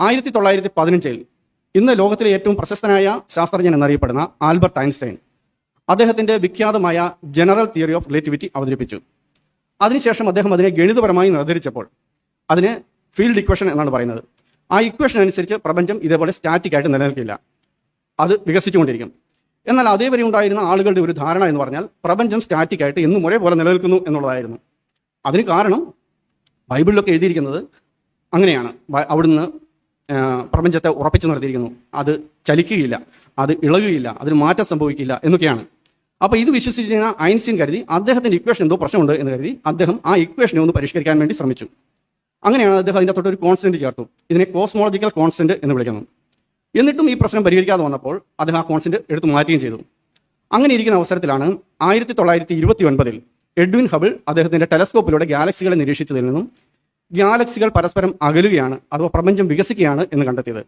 ആയിരത്തി തൊള്ളായിരത്തി പതിനഞ്ചിൽ ഇന്ന് ലോകത്തിലെ ഏറ്റവും പ്രശസ്തനായ ശാസ്ത്രജ്ഞൻ എന്നറിയപ്പെടുന്ന ആൽബർട്ട് ഐൻസ്റ്റൈൻ അദ്ദേഹത്തിന്റെ വിഖ്യാതമായ ജനറൽ തിയറി ഓഫ് റിലേറ്റിവിറ്റി അവതരിപ്പിച്ചു. അതിനുശേഷം അദ്ദേഹം അതിനെ ഗണിതപരമായി നിർദ്ധരിച്ചപ്പോൾ അതിന് ഫീൽഡ് ഇക്വേഷൻ എന്നാണ് പറയുന്നത്. ആ ഇക്വേഷൻ അനുസരിച്ച് പ്രപഞ്ചം ഇതേപോലെ സ്റ്റാറ്റിക് ആയിട്ട് നിലനിൽക്കില്ല. അത് വികസിച്ചുകൊണ്ടിരിക്കും. എന്നാൽ അതേവരെ ഉണ്ടായിരുന്ന ആളുകളുടെ ഒരു ധാരണ എന്ന് പറഞ്ഞാൽ പ്രപഞ്ചം സ്റ്റാറ്റിക് ആയിട്ട് എന്നും ഒരേപോലെ നിലനിൽക്കുന്നു എന്നുള്ളതായിരുന്നു. അതിന് കാരണം ബൈബിളിലൊക്കെ എഴുതിയിരിക്കുന്നത് അങ്ങനെയാണ്. അവിടുന്ന് പ്രപഞ്ചത്തെ ഉറപ്പിച്ചു നിർത്തിയിരിക്കുന്നു. അത് ചലിക്കുകയില്ല. അത് ഇളകുകയില്ല. അതിന് മാറ്റം സംഭവിക്കില്ല എന്നൊക്കെയാണ്. അപ്പോൾ ഇത് വിശ്വസിച്ചിരുന്ന ഐൻസ്റ്റീൻ കരുതി അദ്ദേഹത്തിന്റെ ഇക്വേഷൻ എന്തോ പ്രശ്നമുണ്ട് എന്ന് കരുതി അദ്ദേഹം ആ ഇക്വേഷനെ ഒന്ന് പരിഷ്കരിക്കാൻ വേണ്ടി ശ്രമിച്ചു. അങ്ങനെയാണ് അദ്ദേഹം അതിന്റെ തൊട്ട് ഒരു കോൺസ്റ്റന്റ് ചേർത്തു. ഇതിനെ കോസ്മോളജിക്കൽ കോൺസ്റ്റന്റ് എന്ന് വിളിക്കുന്നു. എന്നിട്ടും ഈ പ്രശ്നം പരിഹരിക്കാതെ വന്നപ്പോൾ അദ്ദേഹം ആ കോൺസ്റ്റന്റ് എടുത്തു മാറ്റുകയും ചെയ്തു. അങ്ങനെ ഇരിക്കുന്ന അവസരത്തിലാണ് ആയിരത്തി തൊള്ളായിരത്തി ഇരുപത്തി ഒൻപതിൽ എഡ്വിൻ ഹബിൾ അദ്ദേഹത്തിന്റെ ടെലസ്കോപ്പിലൂടെ ഗാലക്സികളെ നിരീക്ഷിച്ചതിൽ നിന്നും ഗാലക്സികൾ പരസ്പരം അകലുകയാണ് അഥവാ പ്രപഞ്ചം വികസിക്കുകയാണ് എന്ന് കണ്ടെത്തിയത്.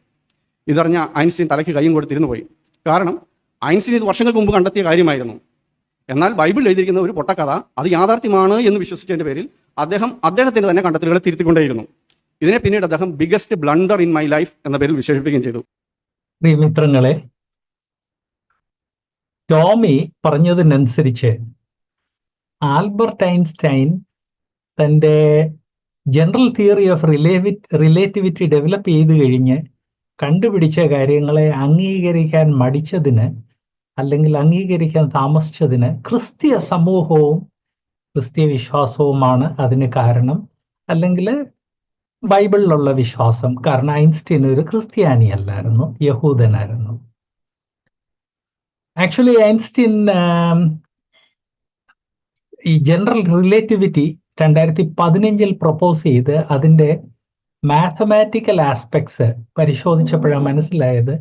ഇതറിഞ്ഞ ഐൻസ്റ്റീൻ തലയ്ക്ക് കൈയും കൊടുത്തിരുന്നു പോയി. കാരണം ഐൻസ്റ്റീൻ ഇത് വർഷങ്ങൾക്ക് മുമ്പ് കണ്ടെത്തിയ കാര്യമായിരുന്നു. എന്നാൽ ബൈബിൾ എഴുതിയിരിക്കുന്ന ഒരു പൊട്ടക്കഥ അത് യാഥാർത്ഥ്യമാണ് എന്ന് വിശ്വസിച്ചതിന്റെ പേരിൽ അദ്ദേഹം അദ്ദേഹത്തിന്റെ തന്നെ കണ്ടെത്തലുകളെ തിരുത്തിക്കൊണ്ടേയിരുന്നു. ഇതിനെ പിന്നീട് അദ്ദേഹം biggest blunder in my life എന്ന പേരിൽ വിശേഷിപ്പിക്കുകയും ചെയ്തു. മിത്രങ്ങളെ ടോമി പറഞ്ഞതിനനുസരിച്ച് ആൽബർട്ട് ഐൻസ്റ്റൈൻ തന്റെ ജനറൽ തിയറി ഓഫ് റിലേവി റിലേറ്റിവിറ്റി ഡെവലപ്പ് ചെയ്ത് കഴിഞ്ഞ് കണ്ടുപിടിച്ച കാര്യങ്ങളെ അംഗീകരിക്കാൻ മടിച്ചതിന് അല്ലെങ്കിൽ അംഗീകരിക്കാൻ താമസിച്ചതിന് ക്രിസ്തീയ സമൂഹവും ക്രിസ്തീയ വിശ്വാസവുമാണ് അതിന് കാരണം. അല്ലെങ്കിൽ ബൈബിളിലുള്ള വിശ്വാസം. കാരണം ഐൻസ്റ്റീൻ ഒരു ക്രിസ്ത്യാനി അല്ലായിരുന്നു യഹൂദനായിരുന്നു. ആക്ച്വലി ഐൻസ്റ്റീൻ ഈ ജനറൽ റിലേറ്റിവിറ്റി രണ്ടായിരത്തി പതിനഞ്ചിൽ പ്രപ്പോസ് ചെയ്ത് അതിന്റെ മാത്തമാറ്റിക്കൽ ആസ്പെക്ട്സ് പരിശോധിച്ചപ്പോഴാണ് മനസ്സിലായത്.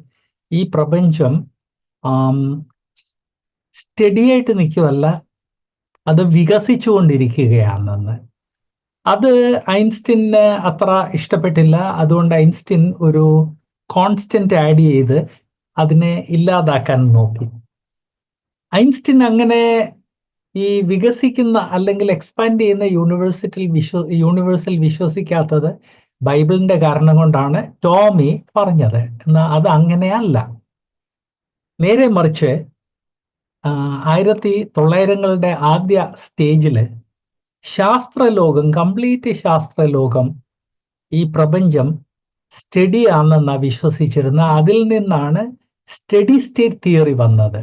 ഈ പ്രപഞ്ചം സ്റ്റഡി ആയിട്ട് നിൽക്കുമല്ല അത് വികസിച്ചുകൊണ്ടിരിക്കുകയാണെന്ന്. അത് ഐൻസ്റ്റീന് അത്ര ഇഷ്ടപ്പെട്ടില്ല. അതുകൊണ്ട് ഐൻസ്റ്റീൻ ഒരു കോൺസ്റ്റന്റ് ആഡ് ചെയ്ത് അതിനെ ഇല്ലാതാക്കാൻ നോക്കി. ഐൻസ്റ്റീൻ അങ്ങനെ ഈ വികസിക്കുന്ന അല്ലെങ്കിൽ എക്സ്പാൻഡ് ചെയ്യുന്ന യൂണിവേഴ്സിറ്റിയിൽ വിശ്വ യൂണിവേഴ്സിൽ വിശ്വസിക്കാത്തത് ബൈബിളിന്റെ കാരണം കൊണ്ടാണ് ടോമി പറഞ്ഞത്. എന്നാൽ അത് അങ്ങനെയല്ല. നേരെ മറിച്ച് ആയിരത്തി തൊള്ളായിരങ്ങളുടെ ആദ്യ സ്റ്റേജിൽ ശാസ്ത്രലോകം കംപ്ലീറ്റ് ശാസ്ത്രലോകം ഈ പ്രപഞ്ചം സ്റ്റഡി ആണെന്നാണ് വിശ്വസിച്ചിരുന്ന അതിൽ നിന്നാണ് സ്റ്റഡി സ്റ്റേറ്റ് തിയറി വന്നത്.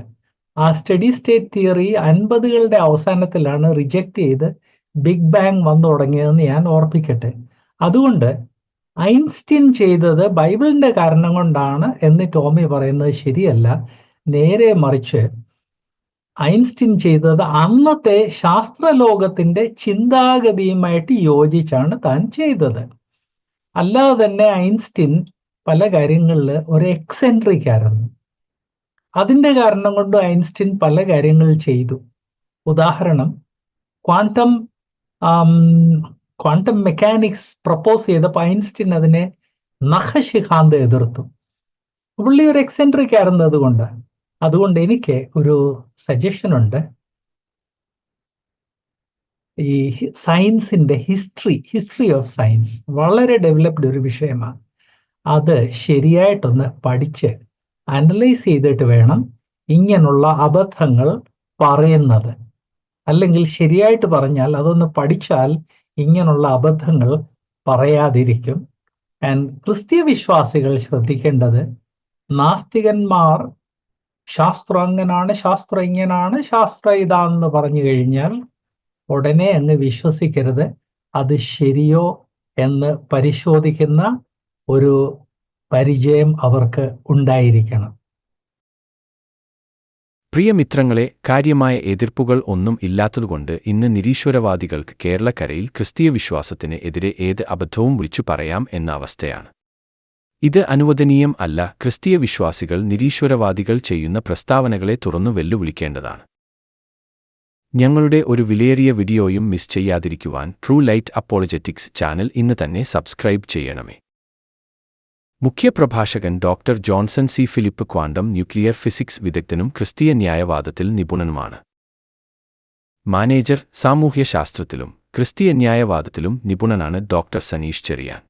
ആ സ്റ്റഡി സ്റ്റേറ്റ് തിയറി അൻപതുകളുടെ അവസാനത്തിലാണ് റിജക്റ്റ് ചെയ്ത് ബിഗ് ബാങ് വന്നു തുടങ്ങിയതെന്ന് ഞാൻ ഓർപ്പിക്കട്ടെ. അതുകൊണ്ട് ഐൻസ്റ്റീൻ ചെയ്തത് ബൈബിളിന്റെ കാരണം കൊണ്ടാണ് എന്ന് ടോമി പറയുന്നത് ശരിയല്ല. നേരെ മറിച്ച് ഐൻസ്റ്റീൻ ചെയ്തത് അന്നത്തെ ശാസ്ത്രലോകത്തിന്റെ ചിന്താഗതിയുമായിട്ട് യോജിച്ചാണ് താൻ ചെയ്തത്. അല്ലാതെ തന്നെ ഐൻസ്റ്റീൻ പല കാര്യങ്ങളിൽ ഒരു എക്സെൻട്രിക് ആയിരുന്നു. അതിന്റെ കാരണം കൊണ്ട് ഐൻസ്റ്റീൻ പല കാര്യങ്ങൾ ചെയ്തു. ഉദാഹരണം ക്വാണ്ടം ക്വാണ്ടം മെക്കാനിക്സ് പ്രപ്പോസ് ചെയ്തപ്പോൾ ഐൻസ്റ്റീൻ അതിനെ നഖശിഖാന്ത് എതിർത്തു. പുള്ളി ഒരു എക്സെൻട്രിക് ആയിരുന്നത് കൊണ്ട് അതുകൊണ്ട് എനിക്ക് ഒരു സജഷൻ ഉണ്ട്. ഈ സയൻസിന്റെ ഹിസ്റ്ററി ഹിസ്റ്ററി ഓഫ് സയൻസ് വളരെ ഡെവലപ്ഡ് ഒരു വിഷയമാണ്. അത് ശരിയായിട്ടൊന്ന് പഠിച്ച് അനലൈസ് ചെയ്തിട്ട് വേണം ഇങ്ങനെയുള്ള അബദ്ധങ്ങൾ പറയുന്നത്. അല്ലെങ്കിൽ ശരിയായിട്ട് പറഞ്ഞാൽ അതൊന്ന് പഠിച്ചാൽ ഇങ്ങനെയുള്ള അബദ്ധങ്ങൾ പറയാതിരിക്കും. ആൻഡ് ക്രിസ്തീയ വിശ്വാസികൾ ശ്രദ്ധിക്കേണ്ടത് നാസ്തികന്മാർ ശാസ്ത്രം അങ്ങനാണ് ശാസ്ത്രം ഇങ്ങനാണ് ശാസ്ത്രം ഇതാണെന്ന് പറഞ്ഞു കഴിഞ്ഞാൽ ഉടനെ അങ്ങ് വിശ്വസിക്കരുത്. അത് ശരിയോ എന്ന് പരിശോധിക്കുന്ന ഒരു പരിചയം അവർക്ക് ഉണ്ടായിരിക്കണം. പ്രിയമിത്രങ്ങളെ കാര്യമായ എതിർപ്പുകൾ ഒന്നും ഇല്ലാത്തതുകൊണ്ട് ഇന്ന് നിരീശ്വരവാദികൾക്ക് കേരളക്കരയിൽ ക്രിസ്തീയ വിശ്വാസത്തിന് എതിരെ ഏത് അബദ്ധവും വിളിച്ചു പറയാം എന്ന അവസ്ഥയാണ്. ഇത് അനുവദനീയം അല്ല ക്രിസ്തീയ വിശ്വാസികൾ നിരീശ്വരവാദികൾ ചെയ്യുന്ന പ്രസ്താവനകളെ തുറന്നു വെല്ലുവിളിക്കേണ്ടതാണ്. ഞങ്ങളുടെ ഒരു വിലയേറിയ വീഡിയോയും മിസ് ചെയ്യാതിരിക്കുവാൻ ട്രൂ ലൈറ്റ് അപ്പോളജറ്റിക്സ് ചാനൽ ഇന്ന് തന്നെ സബ്സ്ക്രൈബ് ചെയ്യണമേ. മുഖ്യപ്രഭാഷകൻ doctor Johnson C Philip quantum nuclear physics വിദഗ്ധനും ക്രിസ്തീയ ന്യായവാദത്തിൽ നിപുണനുമാണ്. മാനേജർ സാമൂഹ്യശാസ്ത്രത്തിലും ക്രിസ്തീയ ന്യായവാദത്തിലും നിപുണനാണ് ഡോക്ടർ സനീഷ് ചെറിയാൻ.